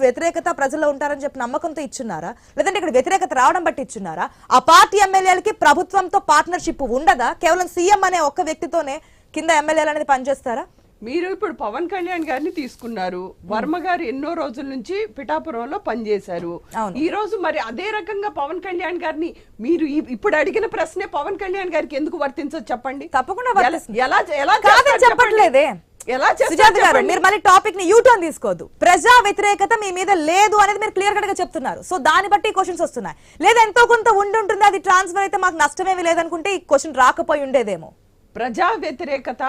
వ్యతిరేకత ప్రజల్లో ఉంటారని చెప్పి నమ్మకంతో ఇచ్చున్నారా? లేదంటే ఇక్కడ వ్యతిరేకత రావడం బట్టి ఇచ్చున్నారా? ఆ పార్టీ ఎమ్మెల్యేలకి ప్రభుత్వంతో పార్ట్నర్షిప్ ఉండదా? కేవలం సీఎం అనే ఒక్క వ్యక్తితోనే కింద ఎమ్మెల్యేలు అనేది పనిచేస్తారా? మీరు ఇప్పుడు పవన్ కళ్యాణ్ గారిని తీసుకున్నారు. వర్మ గారు ఎన్నో రోజుల నుంచి పిఠాపురంలో పనిచేశారు. ఈ రోజు మరి అదే రకంగా పవన్ కళ్యాణ్ గారిని మీరు ఇప్పుడు అడిగిన ప్రశ్నే పవన్ కళ్యాణ్ గారికి ఎందుకు వర్తించదు చెప్పండి? తప్పకుండా ఎలా-. ఎలా చెప్పట్లేదే? ఎలా చేస్తారు సుజాత గారు చెప్పండి? మీరు మళ్ళీ టాపిక్ని యూటర్న్ తీసుకోవద్దు ప్రజా వ్యతిరేకత మీ మీద లేదు అనేది మీరు క్లియర్ కట్గా చెప్తున్నారు. సో దాన్ని బట్టి క్వశ్చన్స్ వస్తున్నాయి. లేదా ఎంతో కొంత ఉండి ఉంటుంది అది ట్రాన్స్ఫర్ అయితే మాకు నష్టమేమి లేదనుకుంటే ఈ క్వశ్చన్ రాకపోయి ఉండేదేమో. ప్రజా వ్యతిరేకత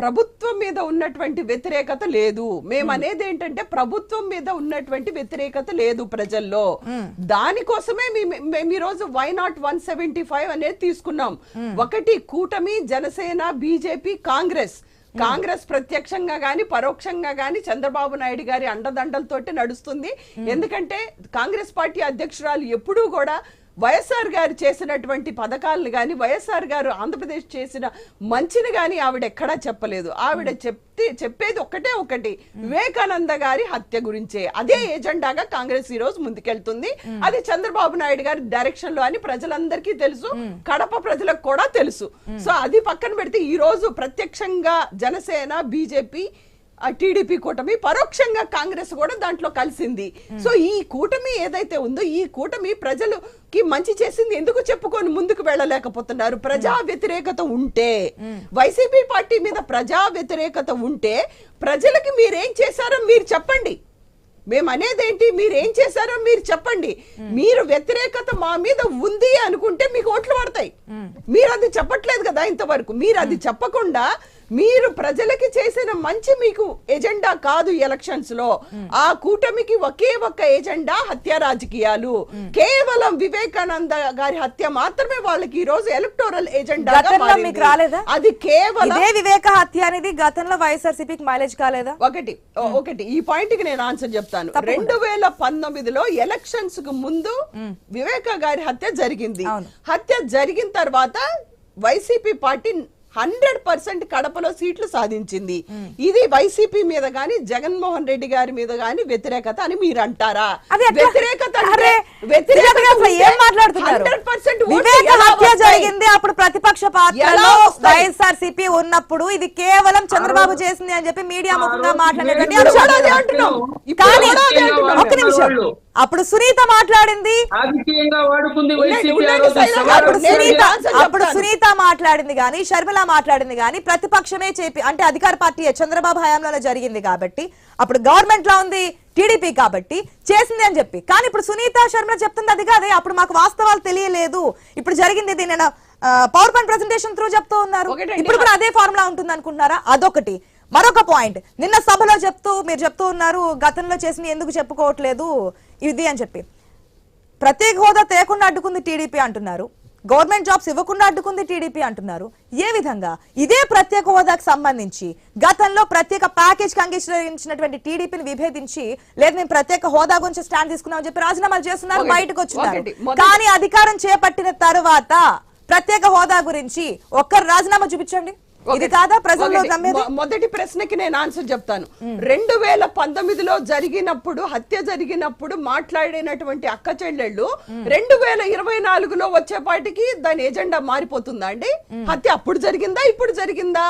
ప్రభుత్వం మీద ఉన్నటువంటి వ్యతిరేకత లేదు. మేము అనేది ఏంటంటే ప్రభుత్వం మీద ఉన్నటువంటి వ్యతిరేకత లేదు ప్రజల్లో. దానికోసమే మేము మేము ఈ రోజు why not one seventy five అనేది తీసుకున్నాం. ఒకటి కూటమి జనసేన బీజేపీ కాంగ్రెస్. కాంగ్రెస్ ప్రత్యక్షంగా గాని పరోక్షంగా గాని చంద్రబాబు నాయుడు గారి అండదండలతోటి నడుస్తుంది. ఎందుకంటే కాంగ్రెస్ పార్టీ అధ్యక్షురాలు ఎప్పుడూ కూడా వైఎస్ఆర్ గారు చేసినటువంటి పథకాలను కానీ వైఎస్ఆర్ గారు ఆంధ్రప్రదేశ్ చేసిన మంచిని కానీ ఆవిడ ఎక్కడా చెప్పలేదు. ఆవిడ చెప్తే చెప్పేది ఒక్కటే ఒకటి. వివేకానంద గారి హత్య గురించే. అదే ఎజెండాగా కాంగ్రెస్ ఈ రోజు ముందుకెళ్తుంది. అది చంద్రబాబు నాయుడు గారి డైరెక్షన్లో అని ప్రజలందరికీ తెలుసు. కడప ప్రజలకు కూడా తెలుసు. సో అది పక్కన పెడితే ఈ రోజు ప్రత్యక్షంగా జనసేన బీజేపీ టీడీపీ కూటమి పరోక్షంగా కాంగ్రెస్ కూడా దాంట్లో కలిసింది. సో ఈ కూటమి ఏదైతే ఉందో ఈ కూటమి ప్రజలకి మంచి చేసింది ఎందుకు చెప్పుకొని ముందుకు వెళ్ళలేకపోతున్నారు? ప్రజా వ్యతిరేకత ఉంటే వైసీపీ పార్టీ మీద ప్రజా వ్యతిరేకత ఉంటే ప్రజలకి మీరేం చేశారో మీరు చెప్పండి. మేము అనేది ఏంటి మీరు ఏం చేశారో మీరు చెప్పండి. మీరు వ్యతిరేకత మా మీద ఉంది అనుకుంటే మీకు ఓట్లు పడతాయి. మీరు అది చెప్పట్లేదు కదా ఇంతవరకు. మీరు అది చెప్పకుండా మీరు ప్రజలకి చేసిన మంచి మీకు ఎజెండా కాదు ఎలక్షన్స్లో. ఆ కూటమికి ఒకే ఒక్క ఎజెండా హత్య రాజకీయాలు. కేవలం వివేకానంద గారి హత్య మాత్రమే వాళ్ళకి ఈ రోజు ఎలక్టోరల్ ఎజెండా మీకు రాలేదా? అది కేవలం వివేక హత్య అనేది గతంలో వైఎస్ఆర్సీపీకి మైలేజ్ కాలేదా? ఒకటి ఒకటి. ఈ పాయింట్కి నేను ఆన్సర్ చెప్తాను. రెండు వేల పంతొమ్మిదిలో ఎలక్షన్స్కు ముందు వివేక గారి హత్య జరిగింది. హత్య జరిగిన తర్వాత వైసీపీ పార్టీ హండ్రెడ్ పర్సెంట్ కడపలో సీట్లు సాధించింది ఇది వైసీపీ మీద గాని జగన్మోహన్ రెడ్డి గారి మీద గాని వ్యతిరేకత అని మీరు అంటారా? వ్యతిరేకత వ్యతిరేకత సుజాత గారు అసలు ఉంటే ఏం మాట్లాడుతున్నారు 100% ఓట్లు వివేక ఎలా హత్య వస్తాయి? జరిగింది అప్పుడు ప్రతిపక్ష పాత్రలో ఎలా వస్తాయి? వైఎస్ఆర్సీపీ ఉన్నప్పుడు ఇది కేవలం చంద్రబాబు చేసింది అని చెప్పి మీడియా ముఖంగా కానీ. ఒక్క నిమిషం. అప్పుడు సునీత మాట్లాడింది. అప్పుడు సునీత అప్పుడు మాట్లాడింది గాని షర్మిల మాట్లాడింది గాని ప్రతిపక్షమే చేపి అంటే అధికార పార్టీ చంద్రబాబు హయాంలోనే జరిగింది కాబట్టి అప్పుడు గవర్నమెంట్లో ఉంది టీడీపీ కాబట్టి చేసింది అని చెప్పి. కానీ ఇప్పుడు సునీత శర్మిల చెప్తుంది అది కాదే. అప్పుడు మాకు వాస్తవాలు తెలియలేదు. ఇప్పుడు జరిగింది ఇది నేను పవర్ పాయింట్ ప్రెసెంటేషన్ త్రూ చెప్తూ ఉన్నారు. ఇప్పుడు కూడా అదే ఫార్ములా ఉంటుంది అనుకుంటున్నారా? అదొకటి. మరొక పాయింట్ నిన్న సభలో చెప్తూ మీరు చెప్తూ ఉన్నారు గతంలో చేసింది ఎందుకు చెప్పుకోవట్లేదు? ఇది అని చెప్పి. ప్రత్యేక హోదా తేకుండా అడ్డుకుంది టీడీపీ అంటున్నారు. గవర్నమెంట్ జాబ్స్ ఇవ్వకుండా అడ్డుకుంది టీడీపీ అంటున్నారు. ఏ విధంగా? ఇదే ప్రత్యేక హోదాకు సంబంధించి గతంలో ప్రత్యేక ప్యాకేజ్ అంగీకరించినటువంటి టీడీపీని విభేదించి లేదు మేము ప్రత్యేక హోదా గురించి స్టాండ్ తీసుకున్నాం చెప్పి రాజీనామాలు చేస్తున్నారు బయటకు వచ్చినారు. మొదటి- కానీ అధికారం చేపట్టిన తరువాత ప్రత్యేక హోదా గురించి ఒక్కరు రాజీనామా చూపించండి. ఇది కాదా ప్రజల్లో మొదటి ప్రశ్నకి నేను ఆన్సర్ చెప్తాను. రెండు వేల పంతొమ్మిదిలో జరిగినప్పుడు హత్య జరిగినప్పుడు మాట్లాడినటువంటి అక్క చెల్లెళ్ళు రెండు వేల ఇరవై నాలుగులో వచ్చేపాటికి దాని ఎజెండా మారిపోతుందా అండి? హత్య అప్పుడు జరిగిందా ఇప్పుడు జరిగిందా?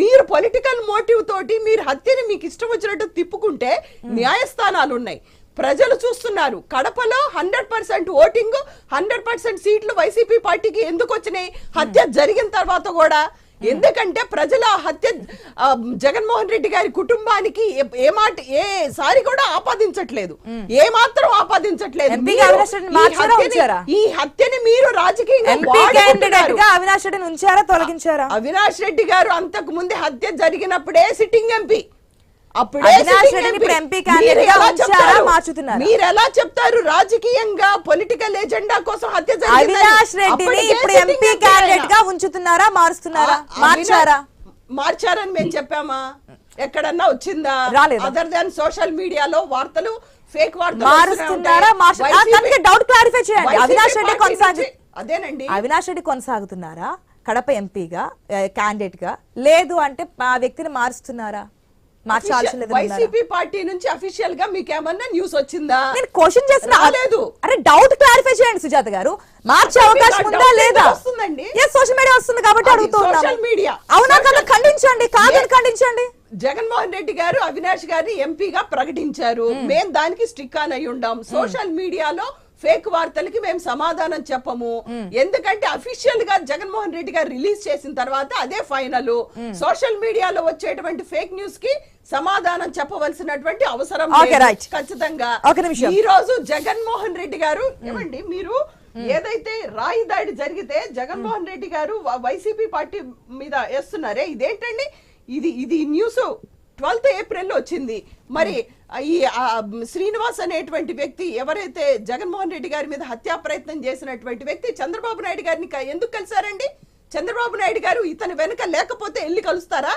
మీరు పొలిటికల్ మోటివ్ తోటి మీరు హత్యని మీకు ఇష్టం వచ్చినట్టు తిప్పుకుంటే న్యాయస్థానాలు ఉన్నాయి ప్రజలు చూస్తున్నారు కడపలో hundred percent voting hundred percent సీట్లు వైసీపీ పార్టీకి ఎందుకు వచ్చినాయి హత్య జరిగిన తర్వాత కూడా ఎందుకంటే ప్రజల హత్య జగన్మోహన్ రెడ్డి గారి కుటుంబానికి ఏ- మాట ఏ సారి కూడా ఆపాదించట్లేదు ఏ మాత్రం ఆపాదించట్లేదు ఈ హత్యని- మీరు రాజకీయంగా అవినాష్ రెడ్డిని ఉంచారా తొలగించారా అవినాష్ రెడ్డి గారు అంతకు ముందే హత్య జరిగినప్పుడే సిట్టింగ్ ఎంపీ మీరు ఎలా చెప్తారు? మార్చుతున్నారా? మీరు ఎలా చెప్తారు? రాజకీయంగా పొలిటికల్ ఎజెండా కోసం హత్య? అవినాష్ రెడ్డిని ఇప్పుడు ఎంపీ క్యాండిడేట్. గా ఉంచుతున్నారా? మారుస్తున్నారా? మార్చారా? మార్చారని మేము చెప్పామా? ఎక్కడన్నా వచ్చిందా? రాలేదా? అదర్ దాన్ సోషల్ మీడియాలో వార్తలు ఫేక్ వార్తలు మారుస్తున్నారా డౌట్ క్లారిఫై చేయండి. అవినాష్ రెడ్డి కొనసాగు అదేనండి. అవినాష్ రెడ్డి కొనసాగుతున్నారా? కడప ఎంపీగా క్యాండిడేట్గా? లేదు అంటే ఆ వ్యక్తిని మారుస్తున్నారా? అన్నారా? వైసీపీ పార్టీ నుంచి అఫీషియల్గా మీకు ఏమన్నా న్యూస్ వచ్చిందా? నేను క్వశ్చన్ చేసిన రాలేదు. అరే డౌట్ క్లారిఫై చేయండి సుజాత గారు. మార్చే అవకాశం ఉందా లేదా? వస్తుందండి? సోషల్ మీడియా వస్తుంది కాబట్టి అది అడుగుతూ ఉన్నాము. social media. అవునా కదా? ఖండించండి కాదని ఖండించండి. జగన్మోహన్ రెడ్డి గారు అవినాష్ గారిని ఎంపీగా ప్రకటించారు. మేం దానికి స్టిక్ ఆన్ అయి ఉండాం. సోషల్ మీడియాలో ఫేక్ వార్తలకి మేము సమాధానం చెప్పము. ఎందుకంటే అఫీషియల్గా జగన్మోహన్ రెడ్డి గారు రిలీజ్ చేసిన తర్వాత అదే ఫైనల్ సోషల్ మీడియాలో వచ్చేటువంటి ఫేక్ న్యూస్కి సమాధానం చెప్పవలసినటువంటి అవసరం. ఖచ్చితంగా. ఈ రోజు జగన్మోహన్ రెడ్డి గారు ఏమండి మీరు ఏదైతే రాయి దాడి జరిగితే జగన్మోహన్ రెడ్డి గారు వైసీపీ పార్టీ మీద వేస్తున్నారే ఇదేంటండి? ఇది ఇది న్యూస్ ట్వెల్త్ ఏప్రిల్ వచ్చింది. మరి ఈ శ్రీనివాస్ అనేటువంటి వ్యక్తి ఎవరైతే జగన్మోహన్ రెడ్డి గారి మీద హత్యా ప్రయత్నం చేసినటువంటి వ్యక్తి చంద్రబాబు నాయుడు గారిని ఎందుకు కలిసారండి చంద్రబాబు నాయుడు గారు ఇతని వెనక లేకపోతే వెళ్ళి కలుస్తారా?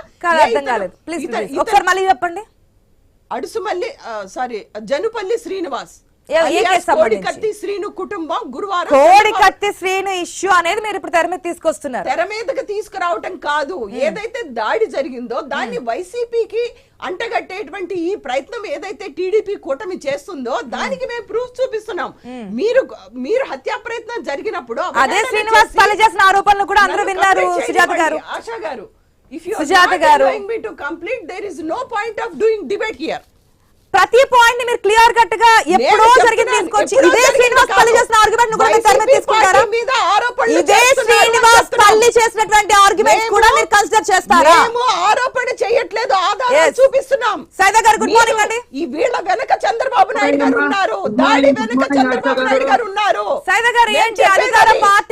చెప్పండి. అడుసుమల్లి సారీ జనుపల్లి శ్రీనివాస్. కోడికత్తి శ్రీను కుటుంబం గురువారం శ్రీను ఇష్యూ అనేది మీరు ఇప్పుడు తెర మీద తీసుకొస్తున్నారు. తెర మీదకి తీసుకురావటం కాదు. ఏదైతే దాడి జరిగిందో దాన్ని వైసీపీకి అంటగట్టేటువంటి ఈ ప్రయత్నం ఏదైతే టీడీపీ కూటమి చేస్తుందో దానికి మేము ప్రూఫ్ చూపిస్తున్నాం. మీరు మీరు హత్యా ప్రయత్నం జరిగినప్పుడు అదే శ్రీనివాస్ చేసిన ఆరోపణలు కూడా అందరూ విన్నారు సుజాత గారు. ఆశా గారు. If you Sujatha garu. Complete there is no point of doing debate here ప్రతి పాయింట్ని మీరు క్లియర్ కట్గా ఎప్పుడో జరిగింది తీసుకొచ్చి ఇదే శ్రీనివాస్. పల్లి చేసిన ఆర్గ్యుమెంట్ కూడా మీరు తెర మీద వైసీపీ తీసుకుంటారా ఇదే శ్రీనివాస్. పల్లి చేసినటువంటి ఆర్గ్యుమెంట్స్ మేము- కూడా మీరు కన్సిడర్ చేస్తారా మేము ఆరోపణ చేయట్లేదు ఆధారాలు. చూపిస్తున్నాం సైదా గారు, good మీరు morning అండి. ఈ వీళ్ళ వెనక చంద్రబాబు నాయుడు గారు ఉన్నారు దాడి వెనక చంద్రబాబు నాయుడు గారు ఉన్నారు సైదా గారు ఏంటి అధికార. పార్టీ